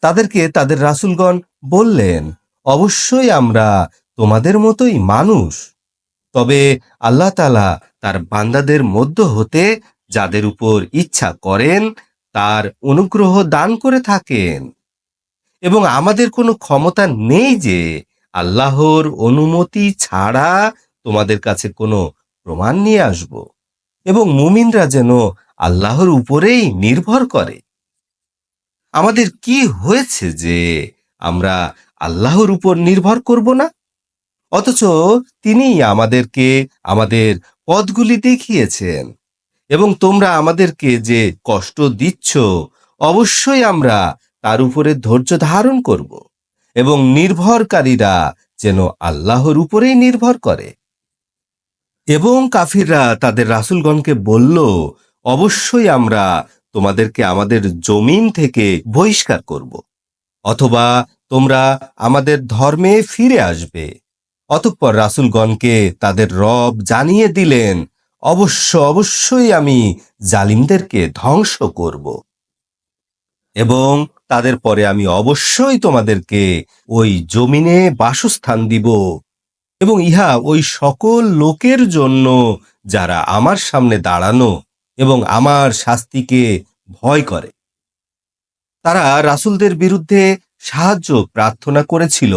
তাদেরকে তাদের রাসূলগণ বললেন, অবশ্যই আমরা তোমাদের মতোই মানুষ। তবে আল্লাহ তাআলা তার বান্দাদের মধ্য হতে যাদের উপর ইচ্ছা করেন, তার অনুগ্রহ দান করে থাকেন। এবং আমাদের কোনো ক্ষমতা নেই যে আল্লাহর অনুমতি ছাড়া তোমাদের কাছে কোনো প্রমাণ নিয়ে আসব। এবং মুমিনরা যেন আল্লাহর উপরেই নির্ভর করে। আমাদের কি হয়েছে যে আমরা আল্লাহর উপর নির্ভর করব না? অথচ তিনি আমাদেরকে আমাদের পদগুলি দেখিয়েছেন। এবং তোমরা আমাদেরকে যে কষ্ট দিচ্ছ, অবশ্যই আমরা তার উপরে ধৈর্য ধারণ করব এবং নির্ভরকারীরা যেন আল্লাহর উপরেই নির্ভর করে। এবং কাফিররা তাদের রাসূলগণকে বলল, অবশ্যই আমরা তোমাদেরকে আমাদের জমিন থেকে বহিষ্কার করব। অথবা তোমরা আমাদের ধর্মে ফিরে আসবে। অতঃপর রাসূলগণকে তাদের রব জানিয়ে দিলেন, অবশ্য, অবশ্যই আমি জালিমদেরকে ধ্বংস করব। এবং তাদের পরে আমি অবশ্যই তোমাদেরকে ওই জমিনে বাসস্থান দিব। এবং ইহা ওই সকল লোকের জন্য যারা আমার সামনে দাঁড়ানো এবং আমার শাস্তিকে ভয় করে। তারা রাসূলদের বিরুদ্ধে সাহায্য প্রার্থনা করেছিল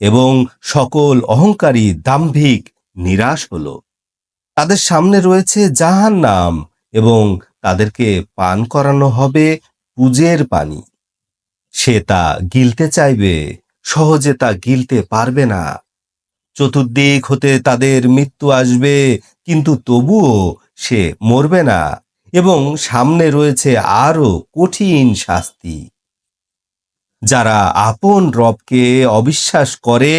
এবং সকল অহংকারী দাম্ভিক নিরাশ হলো। তাদের সামনে রয়েছে জাহান নাম এবং তাদেরকে পান করানো হবে পুজের পানি। সে তা গিলতে চাইবে, সহজে তা গিলতে পারবে না। চতুর্দিক হতে তাদের মৃত্যু আসবে, কিন্তু তবুও সে মরবে না এবং সামনে রয়েছে আরও কঠিন শাস্তি। যারা আপন রবকে অবিশ্বাস করে,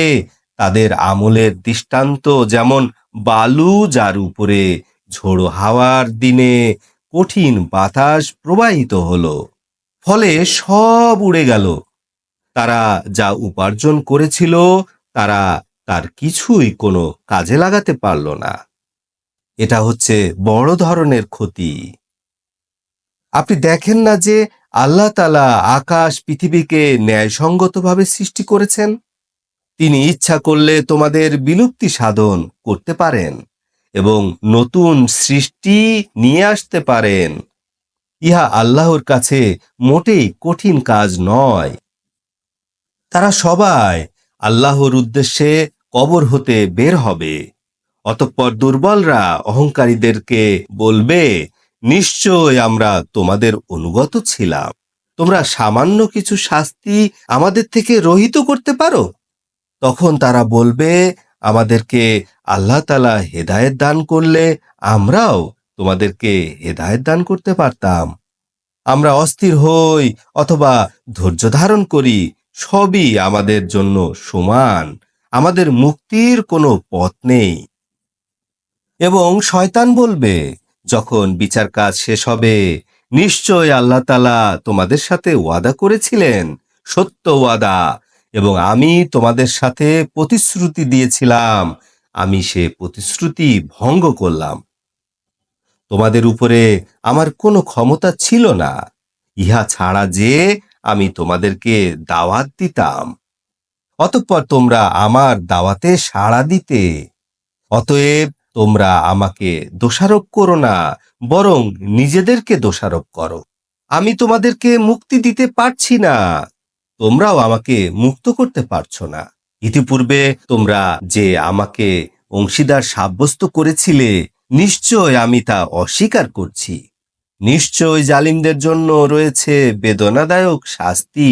তাদের আমলের দৃষ্টান্ত যেমন বালু যার উপরে ঝোড়ো হাওয়ার দিনে কঠিন বাতাস প্রবাহিত হলো, ফলে সব উড়ে গেল। তারা যা উপার্জন করেছিল, তারা তার কিছুই কোনো কাজে লাগাতে পারল না। এটা হচ্ছে বড় ধরনের ক্ষতি। আপনি দেখেন না যে আল্লাহ তালা আকাশ, পৃথিবীকে ন্যায়সঙ্গতভাবে সৃষ্টি করেছেন? তিনি ইচ্ছা করলে তোমাদের বিলুপ্তি সাধন করতে পারেন এবং নতুন সৃষ্টি নিয়ে আসতে পারেন। ইহা আল্লাহর কাছে মোটেই কঠিন কাজ নয়। তারা সবাই আল্লাহর উদ্দেশ্যে কবর হতে বের হবে। অতঃপর দুর্বলরা অহংকারীদেরকে বলবে, নিশ্চয় আমরা তোমাদের অনুগত ছিলাম। তোমরা সামান্য কিছু শাস্তি আমাদের থেকে রহিত করতে পারো? তখন তারা বলবে, আমাদেরকে আল্লাহ তালা হেদায়েত দান করলে আমরাও তোমাদেরকে হেদায়েত দান করতে পারতাম। আমরা অস্থির হই অথবা ধৈর্য ধারণ করি, সবই আমাদের জন্য সমান। আমাদের মুক্তির কোনো পথ নেই। এবং শয়তান বলবে, যখন বিচার কাজ শেষ হবে, নিশ্চয় আল্লাহ তালা তোমাদের সাথে ওয়াদা করেছিলেন, সত্য ওয়াদা, এবং আমি তোমাদের সাথে প্রতিশ্রুতি দিয়েছিলাম, আমি সে প্রতিশ্রুতি ভঙ্গ করলাম। তোমাদের উপরে আমার কোনো ক্ষমতা ছিল না, ইহা ছাড়া যে আমি তোমাদেরকে দাওয়াত দিতাম। অতঃপর তোমরা আমার দাওয়াতে সাড়া দিতে। অতএব তোমরা আমাকে দোষারোপ করো না, বরং নিজেদেরকে দোষারোপ করো। আমি তোমাদেরকে মুক্তি দিতে পারছি না, তোমরাও আমাকে মুক্ত করতে পারছ না। ইতিপূর্বে তোমরা যে আমাকে অংশীদার সাব্যস্ত করেছিলে, নিশ্চয় আমি তা অস্বীকার করছি। নিশ্চয় জালিমদের জন্য রয়েছে বেদনাদায়ক শাস্তি।